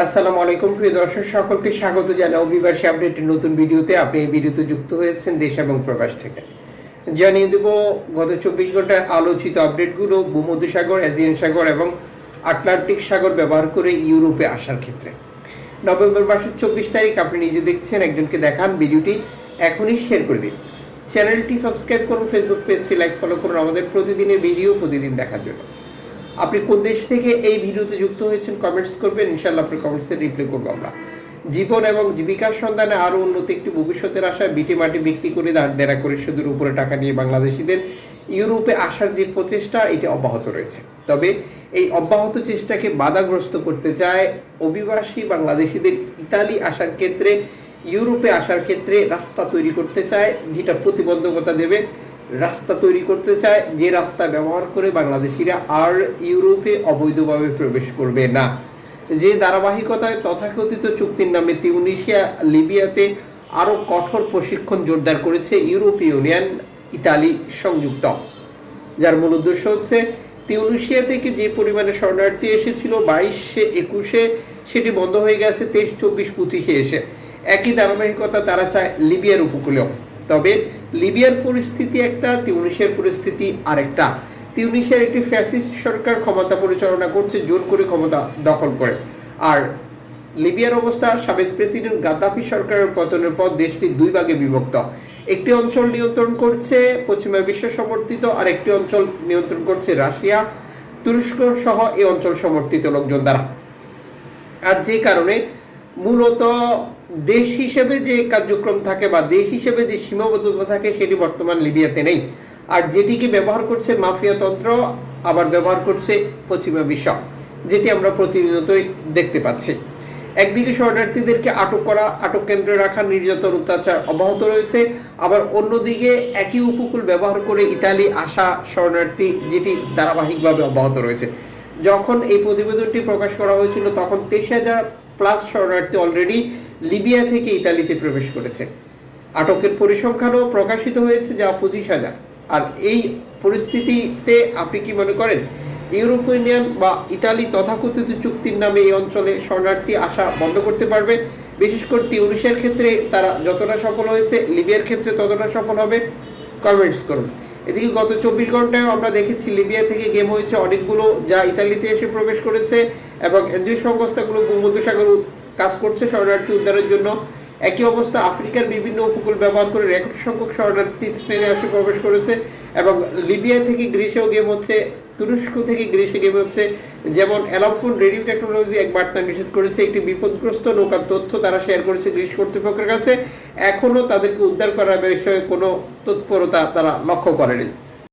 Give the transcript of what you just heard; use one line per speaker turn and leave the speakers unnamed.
আসসালামু আলাইকুম, প্রিয় দর্শক, সকলকে স্বাগত জানাই অভিবাসী আপডেটের নতুন ভিডিওতে। আপনি এই ভিডিওতে যুক্ত হয়েছেন দেশ এবং প্রবাস থেকে। জানিয়ে দেব, গত চব্বিশ ঘণ্টার আলোচিত আপডেটগুলো ভূমধ্যসাগর, এজিয়ান সাগর এবং আটলান্টিক সাগর ব্যবহার করে ইউরোপে আসার ক্ষেত্রে। নভেম্বর মাসের চব্বিশ তারিখ আপনি নিজে দেখছেন, একজনকে দেখান, ভিডিওটি এখনই শেয়ার করে দিন। চ্যানেলটি সাবস্ক্রাইব করুন, ফেসবুক পেজটি লাইক, ফলো করুন আমাদের প্রতিদিনের ভিডিও প্রতিদিন দেখার জন্য। আপনি কোন দেশ থেকে এই ভিডিওতে যুক্ত হয়েছেন কমেন্টস করবেন ইনশাল্লাহ আপনার কমেন্টসে রিপ্লাই করব আমরা। জীবন এবং জীবিকার সন্ধানে আরও উন্নতি একটি ভবিষ্যতের আশায় বিটি মাটি বিক্রি করে দেনা করে সুদের উপরে টাকা নিয়ে বাংলাদেশিদের ইউরোপে আসার যে প্রচেষ্টা, এটি অব্যাহত রয়েছে। তবে এই অব্যাহত চেষ্টাকে বাধাগ্রস্ত করতে চায় অভিবাসী বাংলাদেশিদের ইতালি আসার ক্ষেত্রে, ইউরোপে আসার ক্ষেত্রে রাস্তা তৈরি করতে চায়, যেটা প্রতিবন্ধকতা দেবে। রাস্তা তৈরি করতে চায়, যে রাস্তা ব্যবহার করে বাংলাদেশিরা আর ইউরোপে অবৈধভাবে প্রবেশ করবে না। যে ধারাবাহিকতায় তথাকথিত চুক্তির নামে তিউনিশিয়া লিবিয়াতে আরও কঠোর প্রশিক্ষণ জোরদার করেছে ইউরোপীয় ইউনিয়ন, ইতালি সংযুক্ত। যার মূল উদ্দেশ্য হচ্ছে তিউনিশিয়া থেকে যে পরিমাণে শরণার্থী এসেছিল বাইশে একুশে, সেটি বন্ধ হয়ে গেছে তেইশ, চব্বিশ, পঁচিশে এসে। একই ধারাবাহিকতা তারা চায় লিবিয়ার উপকূলেও। তবে লিবিয়ার পরিস্থিতি একটা তিউনিশিয়ার পরিস্থিতি আরেকটা। তিউনিশিয়ার একটি ফ্যাসিস্ট সরকার ক্ষমতা পরিচালনা করছে, জোর করে ক্ষমতা দখল করে। আর লিবিয়ার অবস্থা, সাবেক প্রেসিডেন্ট গাদ্দাফি সরকারের পতনের পর দেশটি দুই ভাগে বিভক্ত। একটি অঞ্চল নিয়ন্ত্রণ করছে পশ্চিমা বিশ্ব সমর্থিত, আর একটি অঞ্চল নিয়ন্ত্রণ করছে রাশিয়া, তুরস্ক সহ এই অঞ্চল সমর্থিত লোকজন দ্বারা। আর যে কারণে মূলত দেশ হিসেবে যে কার্যক্রম থাকে বা দেশ হিসেবে যে সীমাবদ্ধতা থাকে সেটি বর্তমান লিবিয়াতে নেই। আর যেটিকে ব্যবহার করছে মাফিয়া তন্ত্র, আবার ব্যবহার করছে পশ্চিমা বিশ্ব, যেটি আমরা প্রতিনিয়তই দেখতে পাচ্ছি। একদিকে শরণার্থীদেরকে আটক করা, আটক কেন্দ্রে রাখা, নির্যাতন, অত্যাচার অব্যাহত রয়েছে। আবার অন্যদিকে একই উপকূল ব্যবহার করে ইতালি আসা শরণার্থী, যেটি ধারাবাহিকভাবে অব্যাহত রয়েছে। যখন এই প্রতিবেদনটি প্রকাশ করা হয়েছিল, তখন তেইশ হাজার প্লাস শরণার্থী অলরেডি লিবিয়া থেকে ইতালিতে প্রবেশ করেছে। আটকের পরিসংখ্যানও প্রকাশিত হয়েছে যা পঁচিশ হাজার। আর এই পরিস্থিতিতে আপনি কি মনে করেন, ইউরোপ ইউনিয়ন বা ইতালি তথাকথিত চুক্তির নামে এই অঞ্চলে শরণার্থী আসা বন্ধ করতে পারবে? বিশেষ করে তিউনিশিয়ার ক্ষেত্রে তারা যতটা সফল হয়েছে, লিবিয়ার ক্ষেত্রে ততটা সফল হবে? কমেন্টস করুন। এদিকে গত চব্বিশ ঘন্টায় আমরা দেখেছি লিবিয়া থেকে গেম হয়েছে অনেকগুলো, যা ইতালিতে এসে প্রবেশ করেছে এবং এনজিও সংস্থাগুলো ভূমধ্যসাগর কাজ করছে শরণার্থী উদ্ধারের জন্য। একই অবস্থা আফ্রিকার বিভিন্ন উপকূল ব্যবহার করে রেকর্ড সংখ্যক শরণার্থী স্পেনে এসে প্রবেশ করেছে এবং লিবিয়া থেকে গ্রিসেও গেম হচ্ছে তুরস্ক থেকে গ্রিসে গেমে হচ্ছে, যেমন অ্যালামফোন রেডিও টেকনোলজি এক বার্তা নিষেধ করেছে, একটি বিপদগ্রস্ত নৌকার তথ্য তারা শেয়ার করেছে গ্রিস কর্তৃপক্ষের কাছে। এখনও তাদেরকে উদ্ধার করার বিষয়ে কোনো তৎপরতা তারা লক্ষ্য করেনি।